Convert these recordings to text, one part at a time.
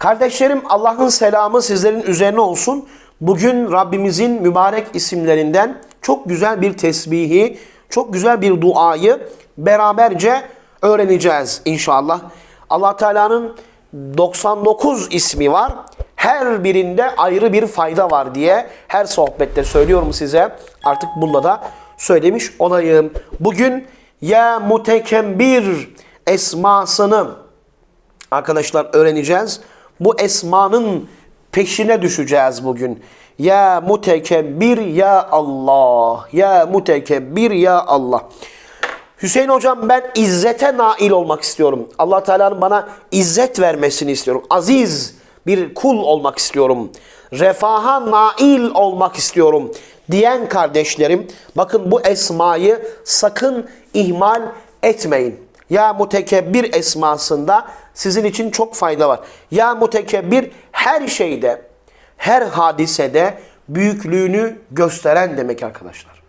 Kardeşlerim Allah'ın selamı sizlerin üzerine olsun. Bugün Rabbimizin mübarek isimlerinden çok güzel bir tesbihi, çok güzel bir duayı beraberce öğreneceğiz inşallah. Allah Teala'nın 99 ismi var. Her birinde ayrı bir fayda var diye her sohbette söylüyorum size. Artık bunda da söylemiş olayım. Bugün ya mutekembir esmasını arkadaşlar öğreneceğiz. Bu esmanın peşine düşeceğiz bugün. Ya mutekebbir ya Allah. Ya mutekebbir ya Allah. Hüseyin hocam ben izzete nail olmak istiyorum. Allah Teala'nın bana izzet vermesini istiyorum. Aziz bir kul olmak istiyorum. Refaha nail olmak istiyorum diyen kardeşlerim bakın bu esmayı sakın ihmal etmeyin. Ya mutekebbir esmasında sizin için çok fayda var. Ya mutekebbir her şeyde, her hadisede büyüklüğünü gösteren demek arkadaşlar.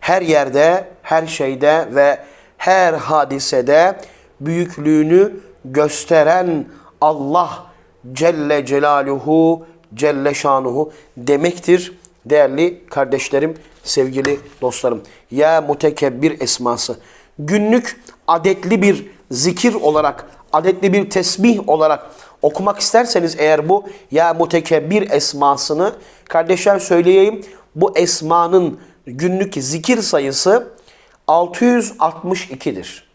Her yerde, her şeyde ve her hadisede büyüklüğünü gösteren Allah Celle Celaluhu, Celle Şanuhu demektir. Değerli kardeşlerim, sevgili dostlarım. Ya mutekebbir esması. Günlük adetli bir zikir olarak, adetli bir tesbih olarak okumak isterseniz eğer bu ya mutekebbir esmasını kardeşler söyleyeyim. Bu esmanın günlük zikir sayısı 662'dir.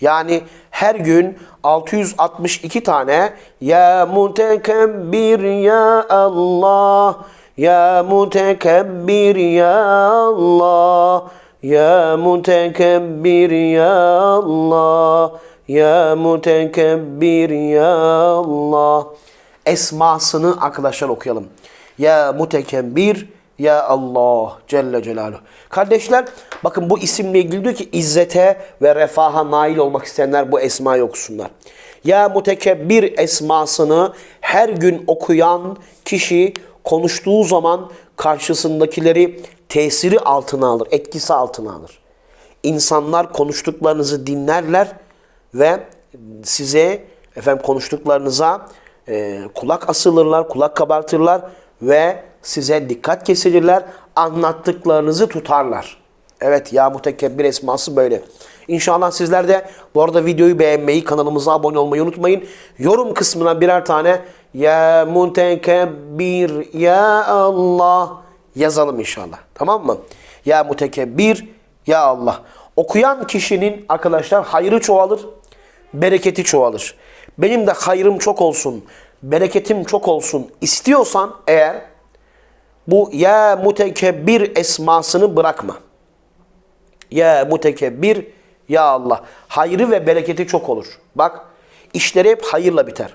Yani her gün 662 tane ya mutekebbir ya Allah ya mutekebbir ya Allah ya mutekebbir ya Allah ya mutekebbir ya Allah esmasını arkadaşlar okuyalım. Ya mutekebbir ya Allah Celle Celaluhu. Kardeşler bakın bu isimle ilgili diyor ki izzete ve refaha nail olmak isteyenler bu esmayı okusunlar. Ya mutekebbir esmasını her gün okuyan kişi konuştuğu zaman karşısındakileri tesiri altına alır, etkisi altına alır. İnsanlar konuştuklarınızı dinlerler ve size efendim konuştuklarınıza e, kulak asılırlar, kulak kabartırlar ve size dikkat kesilirler, anlattıklarınızı tutarlar. Evet ya mutekebbir esması böyle. İnşallah sizler de bu arada videoyu beğenmeyi, kanalımıza abone olmayı unutmayın. Yorum kısmına birer tane ya mutekebbir ya Allah yazalım inşallah. Tamam mı? Ya mutekebbir ya Allah. Okuyan kişinin arkadaşlar hayrı çoğalır, bereketi çoğalır. Benim de hayrım çok olsun, bereketim çok olsun istiyorsan eğer bu ya mutekebbir esmasını bırakma. Ya mutekebbir ya Allah. Hayrı ve bereketi çok olur. Bak işleri hep hayırla biter.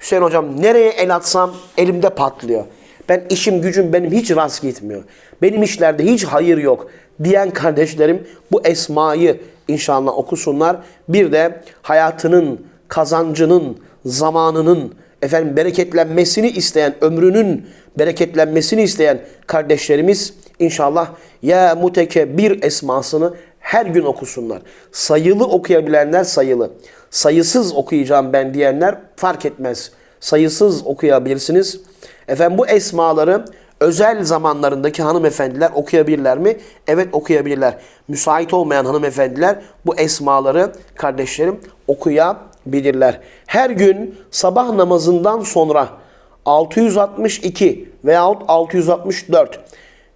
Hüseyin hocam nereye el atsam elimde patlıyor. Ben işim gücüm benim hiç rast gitmiyor. Benim işlerde hiç hayır yok diyen kardeşlerim bu esmayı inşallah okusunlar. Bir de hayatının, kazancının, zamanının efendim bereketlenmesini isteyen, ömrünün bereketlenmesini isteyen kardeşlerimiz inşallah ya mutekebbir esmasını her gün okusunlar. Sayılı okuyabilenler sayılı. Sayısız okuyacağım ben diyenler fark etmez. Sayısız okuyabilirsiniz. Efendim bu esmaları özel zamanlarındaki hanımefendiler okuyabilirler mi? Evet okuyabilirler. Müsait olmayan hanımefendiler bu esmaları kardeşlerim okuyabilirler. Her gün sabah namazından sonra 662 veyahut 664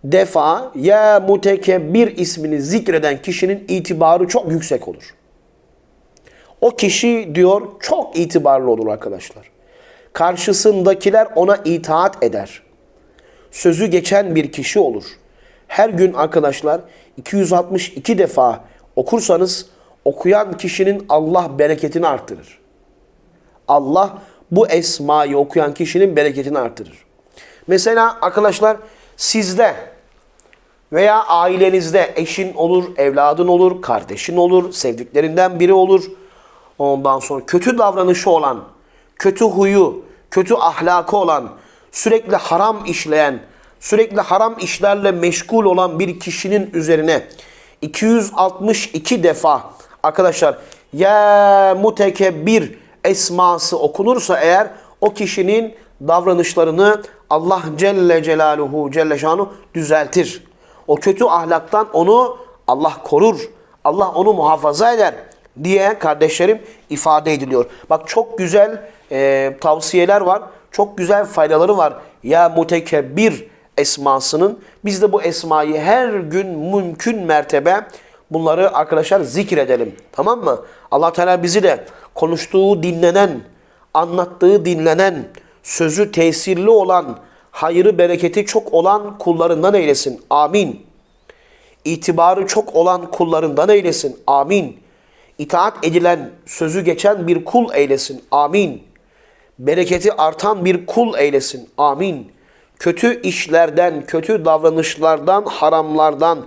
defa ya mutekebbir ismini zikreden kişinin itibarı çok yüksek olur. O kişi diyor çok itibarlı olur arkadaşlar. Karşısındakiler ona itaat eder. Sözü geçen bir kişi olur. Her gün arkadaşlar 262 defa okursanız okuyan kişinin Allah bereketini artırır. Allah bu esmayı okuyan kişinin bereketini artırır. Mesela arkadaşlar sizde veya ailenizde eşin olur, evladın olur, kardeşin olur, sevdiklerinden biri olur. Ondan sonra kötü davranışı olan, kötü huyu, kötü ahlakı olan, sürekli haram işleyen, sürekli haram işlerle meşgul olan bir kişinin üzerine 262 defa arkadaşlar ya mutekebbir esması okunursa eğer o kişinin davranışlarını Allah Celle Celaluhu Celle Şanu düzeltir. O kötü ahlaktan onu Allah korur. Allah onu muhafaza eder diye kardeşlerim ifade ediliyor. Bak çok güzel e, tavsiyeler var. Çok güzel faydaları var. Ya mutekebbir esmasının. Biz de bu esmayı her gün mümkün mertebe bunları arkadaşlar zikredelim. Tamam mı? Allah Teala bizi de konuştuğu dinlenen, anlattığı dinlenen, sözü tesirli olan, hayırı bereketi çok olan kullarından eylesin. Amin. İtibarı çok olan kullarından eylesin. Amin. İtaat edilen, sözü geçen bir kul eylesin. Amin. Bereketi artan bir kul eylesin. Amin. Kötü işlerden, kötü davranışlardan, haramlardan,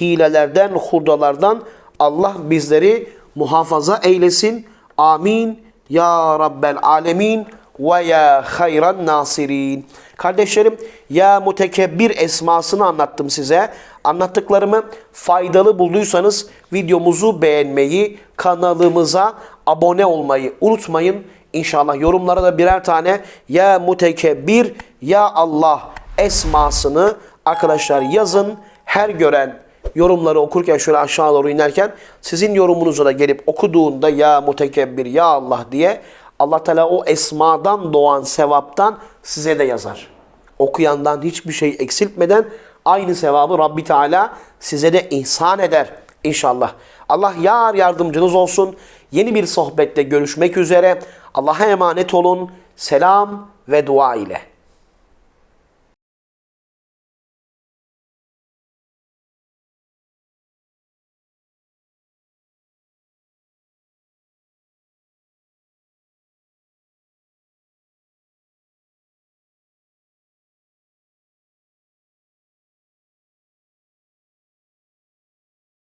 hilelerden, hurdalardan Allah bizleri muhafaza eylesin. Amin. Ya Rabbel Alemin ve ya hayran nasirin. Kardeşlerim ya mutekebbir esmasını anlattım size. Anlattıklarımı faydalı bulduysanız videomuzu beğenmeyi, kanalımıza abone olmayı unutmayın. İnşallah yorumlara da birer tane ya mutekebbir ya Allah esmasını arkadaşlar yazın. Her gören yorumları okurken şöyle aşağı doğru inerken sizin yorumunuzu da gelip okuduğunda ya mutekebbir ya Allah diye Allah Teala o esmadan doğan sevaptan size de yazar. Okuyandan hiçbir şey eksiltmeden aynı sevabı Rabbi Teala size de ihsan eder inşallah. Allah yar yardımcınız olsun. Yeni bir sohbette görüşmek üzere. Allah'a emanet olun. Selam ve dua ile.